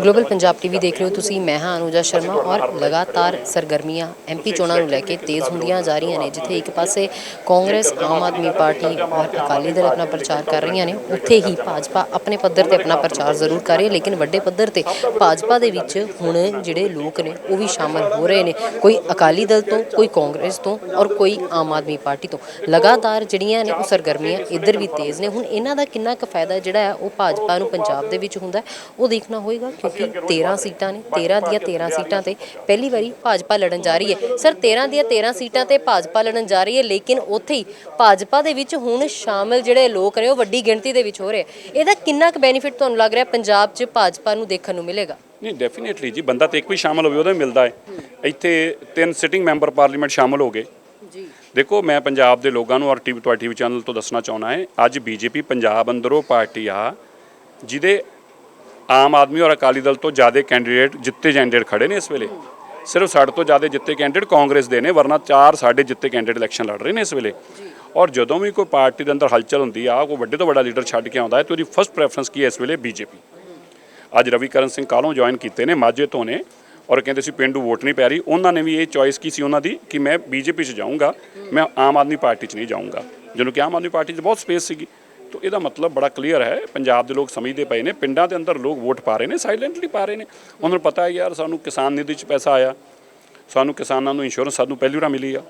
Global Punjab TV ਦੇਖ ਰਹੇ ਹੋ ਤੁਸੀਂ, ਮੈਂ ਹਾਂ ਅਨੁਜਾ ਸ਼ਰਮਾ ਔਰ ਲਗਾਤਾਰ ਸਰਗਰਮੀਆਂ ਐਮਪੀ ਚੋਣਾਂ ਨੂੰ ਲੈ ਕੇ ਤੇਜ਼ ਹੁੰਦੀਆਂ ਜਾ ਰਹੀਆਂ ਨੇ, ਜਿੱਥੇ ਇੱਕ ਪਾਸੇ ਕਾਂਗਰਸ, ਆਮ ਆਦਮੀ ਪਾਰਟੀ ਔਰ ਅਕਾਲੀ ਦਲ ਆਪਣਾ ਪ੍ਰਚਾਰ ਕਰ ਰਹੀਆਂ ਨੇ, ਉੱਥੇ ਹੀ ਭਾਜਪਾ ਆਪਣੇ ਪੱਧਰ ਤੇ ਆਪਣਾ ਪ੍ਰਚਾਰ ਜ਼ਰੂਰ ਕਰ ਰਹੀ ਹੈ, ਲੇਕਿਨ ਵੱਡੇ ਪੱਧਰ ਤੇ ਭਾਜਪਾ ਦੇ ਵਿੱਚ ਹੁਣ ਜਿਹੜੇ ਲੋਕ ਨੇ, ਉਹ ਵੀ ਸ਼ਾਮਲ ਹੋ ਰਹੇ ਨੇ, ਕੋਈ ਅਕਾਲੀ ਦਲ ਤੋਂ, ਕੋਈ ਕਾਂਗਰਸ ਤੋਂ ਔਰ ਕੋਈ ਆਮ ਆਦਮੀ ਪਾਰਟੀ ਤੋਂ। ਲਗਾਤਾਰ ਜਿਹੜੀਆਂ ਨੇ, ਉਹ ਸਰਗਰਮੀਆਂ ਇੱਧਰ ਵੀ ਤੇਜ਼ ਨੇ। ਹੁਣ ਇਹਨਾਂ ਦਾ ਕਿੰਨਾ ਕੁ ਫਾਇਦਾ ਜਿਹੜਾ ਹੈ, ਉਹ ਭਾਜਪਾ ਨੂੰ ਪੰਜਾਬ ਦੇ ਵਿੱਚ ਹੁੰਦਾ ਉਹ ਦੇਖਣਾ ਹੋਏਗਾ ਕਿਉਂਕਿ 13 ਸੀਟਾਂ ਨੇ 13 ਦੀਆਂ 13 ਸੀਟਾਂ ਤੇ ਪਹਿਲੀ ਵਾਰੀ ਭਾਜਪਾ ਲੜਨ ਜਾ ਰਹੀ ਹੈ। ਸਰ 13 ਦੀਆਂ 13 ਸੀਟਾਂ ਤੇ ਭਾਜਪਾ ਲੜਨ ਜਾ ਰਹੀ ਹੈ ਲੇਕਿਨ ਉੱਥੇ ਹੀ ਭਾਜਪਾ ਦੇ ਵਿੱਚ ਹੁਣ ਸ਼ਾਮਲ ਜਿਹੜੇ ਲੋਕ ਨੇ ਉਹ ਵੱਡੀ ਗਿਣਤੀ ਦੇ ਵਿੱਚ ਹੋ ਰਹੇ। ਇਹਦਾ ਕਿੰਨਾ ਕੁ ਬੈਨੀਫਿਟ ਤੁਹਾਨੂੰ ਲੱਗ ਰਿਹਾ ਪੰਜਾਬ 'ਚ ਭਾਜਪਾ ਨੂੰ ਦੇਖਣ ਨੂੰ ਮਿਲੇਗਾ? ਨਹੀਂ ਡੈਫੀਨੇਟਲੀ ਜੀ ਬੰਦਾ ਤੇ ਇੱਕ ਵੀ ਸ਼ਾਮਲ ਹੋਵੇ ਉਹਦਾ ਮਿਲਦਾ ਹੈ। ਇੱਥੇ ਤਿੰਨ ਸਿਟਿੰਗ ਮੈਂਬਰ ਪਾਰਲੀਮੈਂਟ ਸ਼ਾਮਲ ਹੋ ਗਏ। ਜੀ। ਦੇਖੋ ਮੈਂ ਪੰਜਾਬ ਦੇ ਲੋਕਾਂ ਨੂੰ ਔਰ ਟੀਵੀ ਚੈਨਲ ਤੋਂ ਦੱਸਣਾ ਚਾਹੁੰਦਾ ਹੈ ਅੱਜ ਬੀਜੇਪੀ ਪੰਜਾਬ ਅੰਦਰੋਂ ਪਾਰਟੀ ਆ ਜਿਹਦੇ ਆਮ ਆਦਮੀ ਔਰ ਅਕਾਲੀ ਦਲ ਤੋਂ ਜ਼ਿਆਦਾ ਕੈਂਡੀਡੇਟ ਜਿੱਤੇ ਕੈਂਡੀਡੇਟ ਖੜੇ ਨੇ ਇਸ ਵੇਲੇ। ਸਿਰਫ ਸਾਡੇ ਤੋਂ ਜ਼ਿਆਦਾ ਜਿੱਤੇ ਕੈਂਡੀਡੇਟ ਕਾਂਗਰਸ ਦੇ ਨੇ, ਵਰਨਾ ਚਾਰ ਸਾਡੇ ਜਿੱਤੇ ਕੈਂਡੀਡੇਟ ਇਲੈਕਸ਼ਨ ਲੜ ਰਹੇ ਨੇ ਇਸ ਵੇਲੇ। ਔਰ ਜਦੋਂ ਵੀ ਕੋਈ ਪਾਰਟੀ ਦੇ ਅੰਦਰ ਹਲਚਲ ਹੁੰਦੀ ਆ, ਕੋਈ ਵੱਡੇ ਤੋਂ ਵੱਡਾ ਲੀਡਰ ਛੱਡ ਕੇ ਆਉਂਦਾ ਹੈ, ਤੇ ਉਹਦੀ ਫਸਟ ਪ੍ਰੈਫਰੈਂਸ ਕੀ ਹੈ ਇਸ ਵੇਲੇ? ਬੀਜੇਪੀ ਅੱਜ ਰਵੀਕਰਨ ਸਿੰਘ ਕਾਲੋਂ ਜੁਆਇਨ ਕੀਤੇ ਨੇ? ਮਾਝੇ ਤੋਂ ਨੇ। ਔਰ ਕਹਿੰਦੇ ਸੀ ਪਿੰਡੂ ਵੋਟ ਨਹੀਂ ਪੈ ਰਹੀ। ਉਹਨਾਂ ਨੇ ਵੀ ਇਹ ਚੋਇਸ ਕੀ ਸੀ ਉਹਨਾਂ ਦੀ? ਕਿ ਮੈਂ ਬੀਜੇਪੀ 'ਚ ਜਾਊਂਗਾ, ਮੈਂ ਆਮ ਆਦਮੀ ਪਾਰਟੀ 'ਚ ਨਹੀਂ ਜਾਊਂਗਾ। ਜਿਹਨੂੰ ਕਿ ਆਮ ਆਦਮੀ ਪਾਰਟੀ 'ਚ ਬਹੁਤ ਸਪੇਸ ਸੀਗੀ। ਤਾਂ ਇਹਦਾ ਮਤਲਬ ਬੜਾ ਕਲੀਅਰ ਹੈ। ਪੰਜਾਬ ਦੇ ਲੋਕ ਸਮਝਦੇ ਪਏ ਨੇ, ਪਿੰਡਾਂ ਦੇ ਅੰਦਰ ਲੋਕ ਵੋਟ ਪਾ ਰਹੇ ਨੇ ਸਾਇਲੈਂਟਲੀ ਪਾ ਰਹੇ ਨੇ। ਉਹਨਾਂ ਨੂੰ ਪਤਾ ਹੈ ਯਾਰ ਸਾਨੂੰ ਕਿਸਾਨ ਨਿਧੀ 'ਚ ਪੈਸਾ ਆਇਆ। ਸਾਨੂੰ ਕਿਸਾਨਾਂ ਨੂੰ ਇੰਸ਼ੋਰੈਂਸ ਸਾਨੂੰ ਪਹਿਲੀ ਵਾਰ ਮਿਲੀ ਆ।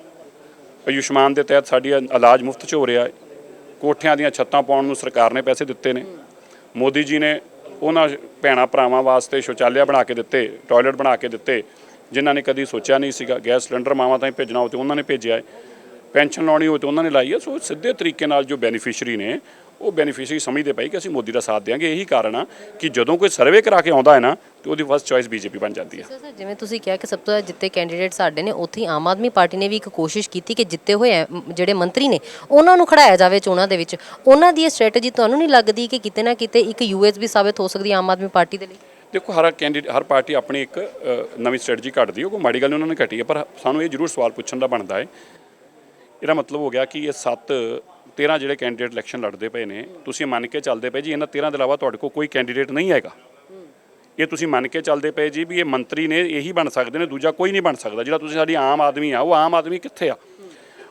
ਆਯੁਸ਼ਮਾਨ ਦੇ ਤਹਿਤ ਸਾਡੀ ਇਲਾਜ ਮੁਫਤ 'ਚ ਹੋ ਰਿਹਾ ਹੈ। ਕੋਠਿਆਂ ਦੀਆਂ ਛੱਤਾਂ ਪਾਉਣ ਨੂੰ ਸਰਕਾਰ ਨੇ ਪੈਸੇ ਦਿੱਤੇ ਨੇ। ਮੋਦੀ ਜੀ ਨੇ ਉਹਨਾਂ ਭੈਣਾਂ ਭਰਾਵਾਂ ਵਾਸਤੇ ਸ਼ੌਚਾਲਿਆ ਬਣਾ ਕੇ ਦਿੱਤੇ, ਟਾਇਲਟ ਬਣਾ ਕੇ ਦਿੱਤੇ, ਜਿਨ੍ਹਾਂ ਨੇ ਕਦੀ ਸੋਚਿਆ ਨਹੀਂ ਸੀਗਾ। ਗੈਸ ਸਿਲੰਡਰ ਮਾਵਾਂ ਤਾਈਂ ਭੇਜਣਾ ਹੋਵੇ ਤੇ ਉਹਨਾਂ ਨੇ ਭੇਜਿਆ ਹੈ। ਪੈਨਸ਼ਨ ਲਾਉਣੀ ਹੋਵੇ ਤੇ ਉਹਨਾਂ ਨੇ ਲਾਈ ਹੈ। ਸੋ ਸਿੱਧੇ ਤਰੀਕੇ ਨਾਲ ਜੋ ਬੈਨੀਫੀਸ਼ਰੀ ਨੇ ਉਹ ਬੈਨੀਫੀਸ਼ਰੀ ਸਮਝਦੇ ਪਏ ਕਿ ਅਸੀਂ ਮੋਦੀ ਦਾ ਸਾਥ ਦੇਵਾਂਗੇ ਇਹੀ ਕਾਰਨ ਆ ਕਿ ਜਦੋਂ ਕੋਈ ਸਰਵੇ ਕਰਾ ਕੇ ਆਉਂਦਾ ਹੈ ਨਾ ਤੇ ਉਹਦੀ ਫਸਟ ਚੋਇਸ ਬੀਜੇਪੀ ਬਣ ਜਾਂਦੀ ਹੈ। ਸਰ ਜਿਵੇਂ ਤੁਸੀਂ ਕਿਹਾ ਕਿ ਸਭ ਤੋਂ ਜਿੱਤੇ ਕੈਂਡੀਡੇਟ ਸਾਡੇ ਨੇ ਉੱਥੇ ਆਮ ਆਦਮੀ ਪਾਰਟੀ ਨੇ ਵੀ ਇੱਕ ਕੋਸ਼ਿਸ਼ ਕੀਤੀ ਕਿ ਜਿੱਤੇ ਹੋਏ ਜਿਹੜੇ ਮੰਤਰੀ ਨੇ ਉਹਨਾਂ ਨੂੰ ਖੜਾਇਆ ਜਾਵੇ ਚੋਣਾਂ ਦੇ ਵਿੱਚ। ਉਹਨਾਂ ਦੀ ਇਹ ਸਟ੍ਰੈਟਜੀ ਤੁਹਾਨੂੰ ਨਹੀਂ ਲੱਗਦੀ ਕਿ ਕਿਤੇ ਨਾ ਕਿਤੇ ਇੱਕ ਯੂਐਸਬੀ ਸਾਬਤ ਹੋ ਸਕਦੀ ਆਮ ਆਦਮੀ ਪਾਰਟੀ ਦੇ ਲਈ? ਦੇਖੋ ਹਰ ਕੈਂਡੀਡੇਟ ਹਰ ਪਾਰਟੀ ਆਪਣੀ ਇੱਕ ਨਵੀਂ ਸਟ੍ਰੈਟਜੀ ਘੜਦੀ ਹੈ। ਕੋਈ ਮਾੜੀ ਗੱਲ ਨਹੀਂ ਉਹਨਾਂ ਨੇ ਘਟੀ ਹੈ। ਪਰ ਸਾਨੂੰ ਇਹ ਜ਼ਰੂਰ ਸਵਾਲ ਪੁੱਛਣ ਦਾ ਬਣਦਾ ਹੈ ਇਹਦਾ ਮਤਲਬ ਹੋ ਗਿਆ ਕਿ ਇਹ 7 13 ਜਿਹੜੇ ਕੈਂਡੀਡੇਟ ਇਲੈਕਸ਼ਨ ਲੜਦੇ ਪਏ ਨੇ, ਤੁਸੀਂ ਮੰਨ ਕੇ ਚੱਲਦੇ ਪਏ ਜੀ, ਇਹਨਾਂ 13 ਦੇ ਇਲਾਵਾ ਤੁਹਾਡੇ ਕੋਲ ਕੋਈ ਕੈਂਡੀਡੇਟ ਨਹੀਂ ਹੈਗਾ। ਇਹ ਤੁਸੀਂ ਮੰਨ ਕੇ ਚੱਲਦੇ ਪਏ ਜੀ ਵੀ ਇਹ ਮੰਤਰੀ ਨੇ ਇਹੀ ਬਣ ਸਕਦੇ ਨੇ, ਦੂਜਾ ਕੋਈ ਨਹੀਂ ਬਣ ਸਕਦਾ। ਜਿਹੜਾ ਤੁਸੀਂ ਸਾਡੀ ਆਮ ਆਦਮੀ ਆ, ਉਹ ਆਮ ਆਦਮੀ ਕਿੱਥੇ ਆ?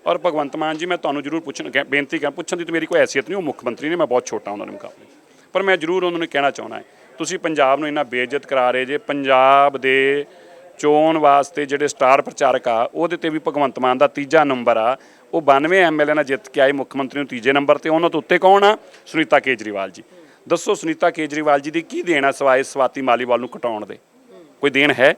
ਔਰ ਭਗਵੰਤ ਮਾਨ ਜੀ, ਮੈਂ ਤੁਹਾਨੂੰ ਜ਼ਰੂਰ ਪੁੱਛਣ, ਕਹਿ- ਬੇਨਤੀ ਕਰ, ਪੁੱਛਣ ਦੀ ਤਾਂ ਮੇਰੀ ਕੋਈ ਐਸੀਅਤ ਨਹੀਂ, ਉਹ ਮੁੱਖ ਮੰਤਰੀ ਨੇ, ਮੈਂ ਬਹੁਤ ਛੋਟਾ ਉਹਨਾਂ ਦੇ ਮੁਕਾਬਲੇ। ਪਰ ਮੈਂ ਜ਼ਰੂਰ ਉਹਨਾਂ ਨੂੰ ਕਹਿਣਾ ਚਾਹੁੰਦਾ ਹੈ, ਤੁਸੀਂ ਪੰਜਾਬ ਨੂੰ ਇੰਨਾ ਬੇਇੱਜ਼ਤ ਕਰਾ ਰਹੇ ਜੇ, ਪੰਜਾਬ ਦੇ ਚੋਣ ਵਾਸਤੇ ਜਿਹੜੇ ਸਟਾਰ ਪ੍ਰਚਾਰਕ ਆ, ਉਹਦੇ ਤੇ ਵੀ ਭਗਵੰਤ ਮਾਨ ਦਾ ਤੀਜਾ ਨੰਬਰ ਆ। ਉਹ 92 ਐਮਐਲਏ ਨਾਲ ਜਿੱਤ ਕੇ ਆਏ ਮੁੱਖ ਮੰਤਰੀ ਨੂੰ ਤੀਜੇ ਨੰਬਰ ਤੇ। ਉਹਨਾਂ ਤੋਂ ਉੱਤੇ ਕੌਣ ਆ? ਸੁਨੀਤਾ ਕੇਜਰੀਵਾਲ ਜੀ। ਦੱਸੋ ਸੁਨੀਤਾ ਕੇਜਰੀਵਾਲ ਜੀ ਦੀ ਕੀ ਦੇਣ ਆ ਸਵਾਏ ਸਵਾਤੀ ਮਾਲੀਵਾਲ ਨੂੰ ਘਟਾਉਣ ਦੇ? ਕੋਈ ਦੇਣ ਹੈ?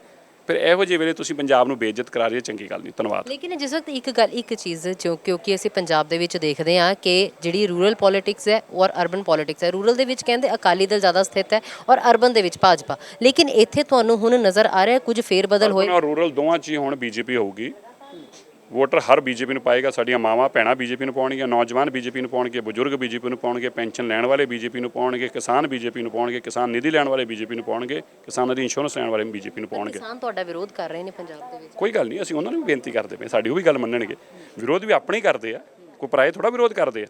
ਫਿਰ ਇਹੋ ਜਿਹੇ ਵੇਲੇ ਤੁਸੀਂ ਪੰਜਾਬ ਨੂੰ ਬੇਇੱਜ਼ਤ ਕਰਾ ਰਹੇ ਹੋ, ਚੰਗੀ ਗੱਲ ਨਹੀਂ ਧੰਨਵਾਦ। ਲੇਕਿਨ ਜਿਸ ਵਕਤ ਇੱਕ ਗੱਲ ਇੱਕ ਚੀਜ਼ ਜੋ ਕਿਉਂਕਿ ਅਸੀਂ ਪੰਜਾਬ ਦੇ ਵਿੱਚ ਦੇਖਦੇ ਹਾਂ ਕਿ ਜਿਹੜੀ ਰੂਰਲ ਪੋਲਿਟਿਕਸ ਹੈ ਔਰ ਅਰਬਨ ਪੋਲਿਟਿਕਸ ਹੈ ਰੂਰਲ ਦੇ ਵਿੱਚ ਕਹਿੰਦੇ ਅਕਾਲੀ ਦਲ ਜ਼ਿਆਦਾ ਸਥਿਤ ਹੈ ਔਰ ਅਰਬਨ ਦੇ ਵਿੱਚ ਭਾਜਪਾ। ਲੇਕਿਨ ਇੱਥੇ ਤੁਹਾਨੂੰ ਹੁਣ ਨਜ਼ਰ ਆ ਰਿਹਾ ਕੁਝ ਫੇਰ ਬਦਲ ਹੋਏ। ਔਰ ਰੂਰਲ ਦੋਵਾਂ 'ਚ ਹੀ ਹੁਣ ਬੀਜੇਪੀ ਹੋਊਗੀ। ਵੋਟਰ ਹਰ ਬੀਜੇਪੀ ਨੂੰ ਪਾਏਗਾ ਸਾਡੀਆਂ ਮਾਵਾਂ ਭੈਣਾਂ ਬੀਜੇਪੀ ਨੂੰ ਪਾਉਣਗੀਆਂ ਨੌਜਵਾਨ ਬੀਜੇਪੀ ਨੂੰ ਪਾਉਣਗੇ ਬਜ਼ੁਰਗ ਬੀਜੇਪੀ ਨੂੰ ਪਾਉਣਗੇ ਪੈਨਸ਼ਨ ਲੈਣ ਵਾਲੇ ਬੀਜੇਪੀ ਨੂੰ ਪਾਉਣਗੇ ਕਿਸਾਨ ਬੀਜੇਪੀ ਨੂੰ ਪਾਉਣਗੇ ਕਿਸਾਨ ਨਿਧੀ ਲੈਣ ਵਾਲੇ ਬੀਜੇਪੀ ਨੂੰ ਪਾਉਣਗੇ ਕਿਸਾਨਾਂ ਦੀ ਇੰਸ਼ੋਰੈਂਸ ਲੈਣ ਵਾਲੇ ਬੀਜੇਪੀ ਨੂੰ ਪਾਉਣਗੇ। ਕਿਸਾਨ ਤੁਹਾਡਾ ਵਿਰੋਧ ਕਰ ਰਹੇ ਨੇ ਪੰਜਾਬ ਦੇ ਵਿੱਚ? ਕੋਈ ਗੱਲ ਨਹੀਂ ਅਸੀਂ ਉਹਨਾਂ ਨੂੰ ਵੀ ਬੇਨਤੀ ਕਰਦੇ ਪਏ ਸਾਡੀ ਉਹ ਵੀ ਗੱਲ ਮੰਨਣਗੇ। ਵਿਰੋਧ ਵੀ ਆਪਣੇ ਕਰਦੇ ਆ ਕੋਈ ਪਰਾਏ ਥੋੜਾ ਵਿਰੋਧ ਕਰਦੇ ਆ।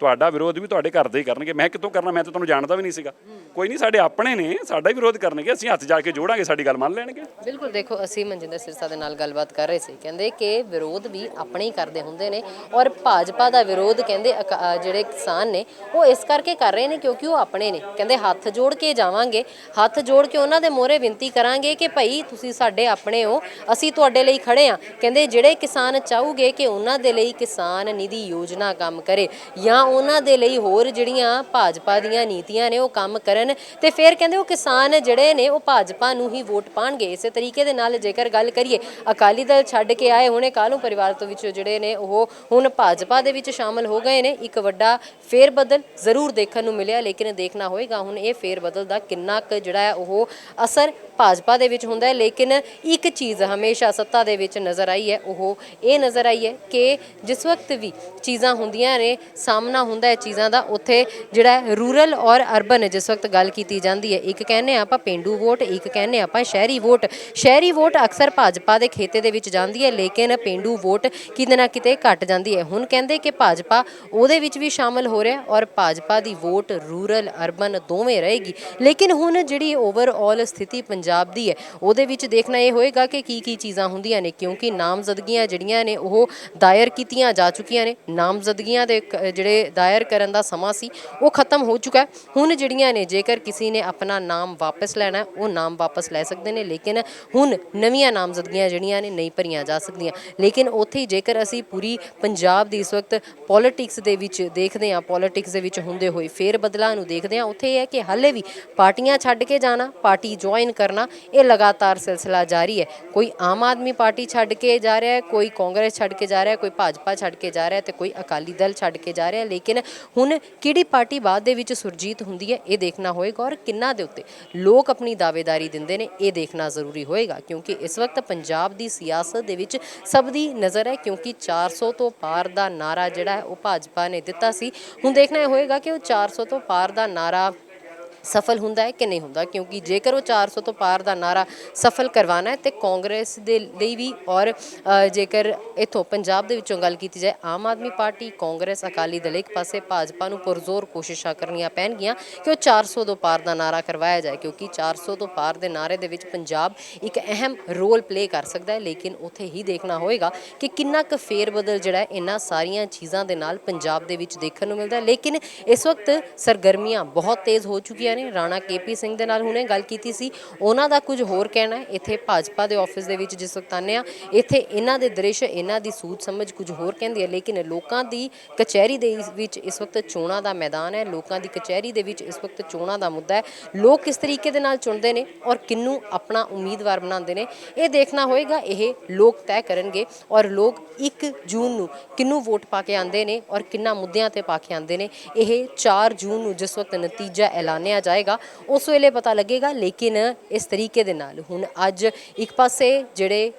ਤੁਹਾਡਾ ਵਿਰੋਧ ਵੀ ਤੁਹਾਡੇ ਘਰ ਦੇ ਹੀ ਕਰਨਗੇ। ਮੈਂ ਕਿੱਥੋਂ ਕਰਨਾ? ਮੈਂ ਤਾਂ ਤੁਹਾਨੂੰ ਜਾਣਦਾ ਵੀ ਨਹੀਂ ਸੀਗਾ। ਕੋਈ ਨਹੀਂ, ਸਾਡੇ ਆਪਣੇ ਨੇ, ਸਾਡਾ ਹੀ ਵਿਰੋਧ ਕਰਨਗੇ। ਅਸੀਂ ਹੱਥ ਜਾ ਕੇ ਜੋੜਾਂਗੇ, ਸਾਡੀ ਗੱਲ ਮੰਨ ਲੈਣਗੇ। ਬਿਲਕੁਲ, ਦੇਖੋ, ਅਸੀਂ ਮਨਜਿੰਦਰ ਸਿਰਸਾ ਦੇ ਨਾਲ ਗੱਲਬਾਤ ਕਰ ਰਹੇ ਸੀ। ਕਹਿੰਦੇ ਕਿ ਵਿਰੋਧ ਵੀ ਆਪਣੇ ਹੀ ਕਰਦੇ ਹੁੰਦੇ ਨੇ ਔਰ ਭਾਜਪਾ ਦਾ ਵਿਰੋਧ ਕਹਿੰਦੇ ਜਿਹੜੇ ਕਿਸਾਨ ਨੇ, ਉਹ ਇਸ ਕਰਕੇ ਕਰ ਰਹੇ ਨੇ ਕਿਉਂਕਿ ਉਹ ਆਪਣੇ ਨੇ। ਕਹਿੰਦੇ ਹੱਥ ਜੋੜ ਕੇ ਜਾਵਾਂਗੇ। ਹੱਥ ਜੋੜ ਕੇ ਉਹਨਾਂ ਦੇ ਮੋਹਰੇ ਬੇਨਤੀ ਕਰਾਂਗੇ ਕਿ ਭਾਈ ਤੁਸੀਂ ਸਾਡੇ ਆਪਣੇ ਹੋ, ਅਸੀਂ ਤੁਹਾਡੇ ਲਈ ਖੜੇ ਆ ਕਹਿੰਦੇ ਜਿਹੜੇ ਕਿਸਾਨ ਚਾਹੂਗੇ ਕਿ ਉਹਨਾਂ ਦੇ ਲਈ ਕਿਸਾਨ ਨਿਧੀ ਯੋਜਨਾ ਕੰਮ ਕਰੇ ਜਾਂ ਉਹਨਾਂ ਦੇ ਲਈ ਹੋਰ ਜਿਹੜੀਆਂ ਭਾਜਪਾ ਦੀਆਂ ਨੀਤੀਆਂ ਨੇ ਉਹ ਕੰਮ ਕਰਨ ਤੇ ਫਿਰ ਕਹਿੰਦੇ ਉਹ ਕਿਸਾਨ ਜਿਹੜੇ ਨੇ ਉਹ ਭਾਜਪਾ ਨੂੰ ਹੀ ਵੋਟ ਪਾਣਗੇ। ਇਸੇ ਤਰੀਕੇ ਦੇ ਨਾਲ ਜੇਕਰ ਗੱਲ ਕਰੀਏ, ਅਕਾਲੀ ਦਲ ਛੱਡ ਕੇ ਆਏ ਹੁਣੇ ਕਾਲੂ ਪਰਿਵਾਰ ਤੋਂ ਵਿੱਚ ਜਿਹੜੇ ਨੇ ਉਹ ਹੁਣ ਭਾਜਪਾ ਦੇ ਵਿੱਚ ਸ਼ਾਮਲ ਹੋ ਗਏ ਨੇ। ਇੱਕ ਵੱਡਾ ਫੇਰ ਬਦਲ ਜ਼ਰੂਰ ਦੇਖਣ ਨੂੰ ਮਿਲਿਆ, ਲੇਕਿਨ ਦੇਖਣਾ ਹੋਏਗਾ ਹੁਣ ਇਹ ਫੇਰ ਬਦਲ ਦਾ ਕਿੰਨਾ ਕੁ ਜਿਹੜਾ ਹੈ ਉਹ ਅਸਰ ਭਾਜਪਾ ਦੇ ਵਿੱਚ ਹੁੰਦਾ ਹੈ। ਲੇਕਿਨ ਇੱਕ ਚੀਜ਼ ਹਮੇਸ਼ਾ ਸੱਤਾ ਦੇ ਵਿੱਚ ਨਜ਼ਰ ਆਈ ਹੈ, ਉਹ ਇਹ ਨਜ਼ਰ ਆਈ ਹੈ ਕਿ ਜਿਸ ਵਕਤ ਵੀ ਚੀਜ਼ਾਂ ਹੁੰਦੀਆਂ ਨੇ, ਸਾਹਮਣਾ ਦੇਖਣਾ ਹੁੰਦਾ ਹੈ ਚੀਜ਼ਾਂ ਦਾ, ਉੱਥੇ ਜਿਹੜਾ ਰੂਰਲ ਔਰ ਅਰਬਨ ਜਿਸ ਵਕਤ ਗੱਲ ਕੀਤੀ ਜਾਂਦੀ ਹੈ, ਇੱਕ ਕਹਿੰਦੇ ਆਪਾਂ ਪਿੰਡੂ ਵੋਟ, ਇੱਕ ਕਹਿੰਦੇ ਆਪਾਂ ਸ਼ਹਿਰੀ ਵੋਟ। ਸ਼ਹਿਰੀ ਵੋਟ ਅਕਸਰ ਭਾਜਪਾ ਦੇ ਖੇਤੇ ਦੇ ਵਿੱਚ ਜਾਂਦੀ ਹੈ, ਲੇਕਿਨ ਪਿੰਡੂ ਵੋਟ ਕਿਤੇ ਨਾ ਕਿਤੇ ਘਟ ਜਾਂਦੀ ਹੈ। ਹੁਣ ਕਹਿੰਦੇ ਕਿ ਭਾਜਪਾ ਉਹਦੇ ਵਿੱਚ ਵੀ ਸ਼ਾਮਲ ਹੋ ਰਿਹਾ ਔਰ ਭਾਜਪਾ ਦੀ ਵੋਟ ਰੂਰਲ, ਅਰਬਨ ਦੋਵੇਂ ਰਹੇਗੀ। ਲੇਕਿਨ ਹੁਣ ਜਿਹੜੀ ਓਵਰਆਲ ਸਥਿਤੀ ਪੰਜਾਬ ਦੀ ਹੈ, ਉਹਦੇ ਵਿੱਚ ਦੇਖਣਾ ਇਹ ਹੋਏਗਾ ਕਿ ਕੀ ਕੀ ਚੀਜ਼ਾਂ ਹੁੰਦੀਆਂ ਨੇ, ਕਿਉਂਕਿ ਨਾਮਜ਼ਦਗੀਆਂ ਜਿਹੜੀਆਂ ਨੇ, ਉਹ ਦਾਇਰ ਕੀਤੀਆਂ ਜਾ ਚੁੱਕੀਆਂ ਨੇ। ਨਾਮਜ਼ਦਗੀਆਂ ਦੇ ਕ- ਜਿਹੜੇ ਦਾਇਰ ਕਰਨ ਦਾ ਸਮਾਂ ਸੀ, ਉਹ ਖਤਮ ਹੋ ਚੁੱਕਾ ਹੁਣ ਜਿਹੜੀਆਂ ਨੇ, ਜੇਕਰ ਕਿਸੇ ਨੇ ਆਪਣਾ ਨਾਮ ਵਾਪਸ ਲੈਣਾ ਉਹ ਨਾਮ ਵਾਪਸ ਲੈ ਸਕਦੇ ਨੇ, ਲੇਕਿਨ ਹੁਣ ਨਵੀਆਂ ਨਾਮਜ਼ਦਗੀਆਂ ਜਿਹੜੀਆਂ ਨੇ, ਨਹੀਂ ਭਰੀਆਂ ਜਾ ਸਕਦੀਆਂ। ਲੇਕਿਨ ਉੱਥੇ ਹੀ ਜੇਕਰ ਅਸੀਂ ਪੂਰੀ ਪੰਜਾਬ ਦੀ ਇਸ ਵਕਤ ਪੋਲਿਟਿਕਸ ਦੇ ਵਿੱਚ ਦੇਖਦੇ ਹਾਂ ਪੋਲਿਟਿਕਸ ਦੇ ਵਿੱਚ ਹੁੰਦੇ ਹੋਏ ਫੇਰ ਬਦਲਾਅ ਨੂੰ ਦੇਖਦੇ ਹਾਂ, ਉੱਥੇ ਇਹ ਹੈ ਕਿ ਹਾਲੇ ਵੀ ਪਾਰਟੀਆਂ ਛੱਡ ਕੇ ਜਾਣਾ, ਪਾਰਟੀ ਜੁਆਇਨ ਕਰਨਾ, ਇਹ ਲਗਾਤਾਰ ਸਿਲਸਿਲਾ ਜਾਰੀ ਹੈ। ਕੋਈ ਆਮ ਆਦਮੀ ਪਾਰਟੀ ਛੱਡ ਕੇ ਜਾ ਰਿਹਾ ਹੈ, ਕੋਈ ਕਾਂਗਰਸ ਛੱਡ ਕੇ ਜਾ ਰਿਹਾ ਹੈ, ਕੋਈ ਭਾਜਪਾ ਛੱਡ ਕੇ ਜਾ ਰਿਹਾ ਹੈ ਤੇ ਕੋਈ ਅਕਾਲੀ ਦਲ ਛੱਡ ਕੇ ਜਾ ਰਿਹਾ ਹੈ ਲੇਕਿਨ ਹੁਣ ਕਿਹੜੀ ਪਾਰਟੀ ਬਾਅਦ ਦੇ ਵਿੱਚ ਸੁਰਜੀਤ ਹੁੰਦੀ ਹੈ, ਇਹ ਦੇਖਣਾ ਹੋਏਗਾ ਔਰ ਕਿੰਨਾ ਦੇ ਉੱਤੇ ਲੋਕ ਆਪਣੀ ਦਾਅਵੇਦਾਰੀ ਦਿੰਦੇ ਨੇ, ਇਹ ਦੇਖਣਾ ਜ਼ਰੂਰੀ ਹੋਏਗਾ ਕਿਉਂਕਿ ਇਸ ਵਕਤ ਪੰਜਾਬ ਦੀ ਸਿਆਸਤ ਦੇ ਵਿੱਚ ਸਭ ਦੀ ਨਜ਼ਰ ਹੈ ਕਿਉਂਕਿ 400 ਤੋਂ ਪਾਰ ਦਾ ਨਾਰਾ ਜਿਹੜਾ ਹੈ, ਉਹ ਭਾਜਪਾ ਨੇ ਦਿੱਤਾ ਸੀ। ਹੁਣ ਦੇਖਣਾ ਇਹ ਹੋਏਗਾ ਕਿ ਉਹ 400 ਤੋਂ ਪਾਰ ਦਾ ਨਾਰਾ ਸਫਲ ਹੁੰਦਾ ਹੈ ਕਿ ਨਹੀਂ ਹੁੰਦਾ? ਕਿਉਂਕਿ ਜੇਕਰ ਉਹ 400 ਤੋਂ ਪਾਰ ਦਾ ਨਾਰਾ ਸਫਲ ਕਰਵਾਉਣਾ ਹੈ, ਤੇ ਕਾਂਗਰਸ ਦੇ ਲਈ ਵੀ ਔਰ ਜੇਕਰ ਇਥੋਂ ਪੰਜਾਬ ਦੇ ਵਿੱਚੋਂ ਗੱਲ ਕੀਤੀ ਜਾਏ, ਆਮ ਆਦਮੀ ਪਾਰਟੀ, ਕਾਂਗਰਸ, ਅਕਾਲੀ ਦਲ ਇੱਕ ਪਾਸੇ ਭਾਜਪਾ ਨੂੰ ਪੁਰਜ਼ੋਰ ਕੋਸ਼ਿਸ਼ਾਂ ਕਰਨੀਆਂ ਪੈਣਗੀਆਂ ਕਿ ਉਹ 400 ਤੋਂ ਪਾਰ ਦਾ ਨਾਰਾ ਕਰਵਾਇਆ ਜਾਏ, ਕਿਉਂਕਿ 400 ਤੋਂ ਪਾਰ ਦੇ ਨਾਰੇ ਦੇ ਵਿੱਚ ਪੰਜਾਬ ਇੱਕ ਅਹਿਮ ਰੋਲ ਪਲੇ ਕਰ ਸਕਦਾ ਹੈ, ਲੇਕਿਨ ਉੱਥੇ ਹੀ ਦੇਖਣਾ ਹੋਏਗਾ ਕਿ ਕਿੰਨਾ ਕੁ ਫੇਰ ਬਦਲ ਜਿਹੜਾ ਇਹਨਾਂ ਸਾਰੀਆਂ ਚੀਜ਼ਾਂ ਦੇ ਨਾਲ ਪੰਜਾਬ ਦੇ ਵਿੱਚ ਦੇਖਣ ਨੂੰ ਮਿਲਦਾ ਲੇਕਿਨ ਇਸ ਵਕਤ ਸਰਗਰਮੀਆਂ ਬਹੁਤ ਤੇਜ਼ ਹੋ ਚੁੱਕੀਆਂ ਨੇ। ਰਾਣਾ ਕੇਪੀ ਸਿੰਘ ਦੇ ਨਾਲ ਹੁਣੇ ਗੱਲ ਕੀਤੀ ਸੀ। ਉਹਨਾਂ ਦਾ ਕੁਝ ਹੋਰ ਕਹਿਣਾ ਹੈ। ਇੱਥੇ ਭਾਜਪਾ ਦੇ ਆਫਿਸ ਦੇ ਵਿੱਚ ਜਿਸ ਵਕਤ ਆਨੇ ਆ ਇੱਥੇ ਇਹਨਾਂ ਦੇ ਦ੍ਰਿਸ਼, ਇਹਨਾਂ ਦੀ ਸੂਝ ਸਮਝ ਕੁਝ ਹੋਰ ਕਹਿੰਦੀ ਹੈ ਲੇਕਿਨ ਲੋਕਾਂ ਦੀ ਕਚਹਿਰੀ ਦੇ ਵਿੱਚ ਇਸ ਵਕਤ ਚੋਣਾਂ ਦਾ ਮੈਦਾਨ ਹੈ। ਲੋਕਾਂ ਦੀ ਕਚਹਿਰੀ ਦੇ ਵਿੱਚ ਇਸ ਵਕਤ ਚੋਣਾਂ ਦਾ ਮੁੱਦਾ ਹੈ। ਲੋਕ ਕਿਸ ਤਰੀਕੇ ਦੇ ਨਾਲ ਚੁਣਦੇ ਨੇ ਔਰ ਕਿੰਨੂੰ ਆਪਣਾ ਉਮੀਦਵਾਰ ਬਣਾਉਂਦੇ ਨੇ, ਇਹ ਦੇਖਣਾ ਹੋਏਗਾ। ਇਹ ਲੋਕ ਤੈਅ ਕਰਨਗੇ ਔਰ ਲੋਕ 1 ਜੂਨ ਨੂੰ ਕਿੰਨੂੰ ਵੋਟ ਪਾ ਕੇ ਆਉਂਦੇ ਨੇ ਔਰ ਕਿੰਨਾ ਮੁੱਦਿਆਂ ਤੇ ਪਾ ਕੇ ਆਉਂਦੇ ਨੇ। ਇਹ 4 ਜੂਨ ਨੂੰ ਜਿਸ ਵਕਤ ਨਤੀਜਾ ਐਲਾਨਿਆ ਜਾਏਗਾ, ਉਸ ਵੇਲੇ ਪਤਾ ਲੱਗੇਗਾ, ਲੇਕਿਨ ਇਸ ਤਰੀਕੇ ਦੇ ਨਾਲ ਹੁਣ ਅੱਜ ਇੱਕ ਪਾਸੇ ਜਿਹੜੇ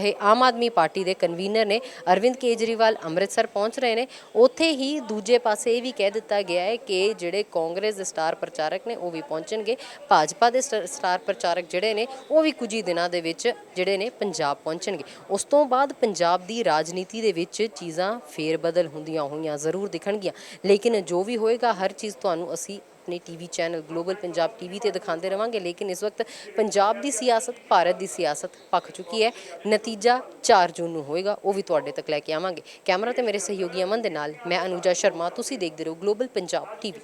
ਇਹ ਆਮ ਆਦਮੀ ਪਾਰਟੀ ਦੇ ਕਨਵੀਨਰ ਨੇ, ਅਰਵਿੰਦ ਕੇਜਰੀਵਾਲ ਅੰਮ੍ਰਿਤਸਰ ਪਹੁੰਚ ਰਹੇ ਨੇ, ਉੱਥੇ ਹੀ ਦੂਜੇ ਪਾਸੇ ਇਹ ਵੀ ਕਹਿ ਦਿੱਤਾ ਗਿਆ ਹੈ ਕਿ ਜਿਹੜੇ ਕਾਂਗਰਸ ਦੇ ਸਟਾਰ ਪ੍ਰਚਾਰਕ ਨੇ, ਉਹ ਵੀ ਪਹੁੰਚਣਗੇ। ਭਾਜਪਾ ਦੇ ਸਟ- ਸਟਾਰ ਪ੍ਰਚਾਰਕ ਜਿਹੜੇ ਨੇ, ਉਹ ਵੀ ਕੁਝ ਹੀ ਦਿਨਾਂ ਦੇ ਵਿੱਚ ਜਿਹੜੇ ਨੇ ਪੰਜਾਬ ਪਹੁੰਚਣਗੇ। ਉਸ ਤੋਂ ਬਾਅਦ ਪੰਜਾਬ ਦੀ ਰਾਜਨੀਤੀ ਦੇ ਵਿੱਚ ਚੀਜ਼ਾਂ ਫੇਰ ਬਦਲ ਹੁੰਦੀਆਂ ਹੋਈਆਂ ਜ਼ਰੂਰ ਦਿਖਣਗੀਆਂ। ਲੇਕਿਨ ਜੋ ਵੀ ਹੋਏਗਾ, ਹਰ ਚੀਜ਼ ਤੁਹਾਨੂੰ ਅਸੀਂ ਆਪਣੇ TV channel global Punjab TV ਤੇ ਦਿਖਾਉਂਦੇ ਰਵਾਂਗੇ, ਲੇਕਿਨ ਇਸ ਵਕਤ ਪੰਜਾਬ ਦੀ ਸਿਆਸਤ, ਭਾਰਤ ਦੀ ਸਿਆਸਤ ਪੱਕ ਚੁੱਕੀ ਹੈ। ਨਤੀਜਾ 4 ਜੂਨ ਨੂੰ ਹੋਏਗਾ, ਉਹ ਵੀ ਤੁਹਾਡੇ ਤੱਕ ਲੈ ਕੇ ਆਵਾਂਗੇ। ਕੈਮਰਾ ਤੇ ਮੇਰੇ ਸਹਿਯੋਗੀ ਅਮਨ ਦੇ ਨਾਲ, ਮੈਂ ਅਨੁਜਾ ਸ਼ਰਮਾ, ਤੁਸੀਂ ਦੇਖਦੇ ਰਹੋ ਗਲੋਬਲ ਪੰਜਾਬ ਟੀਵੀ।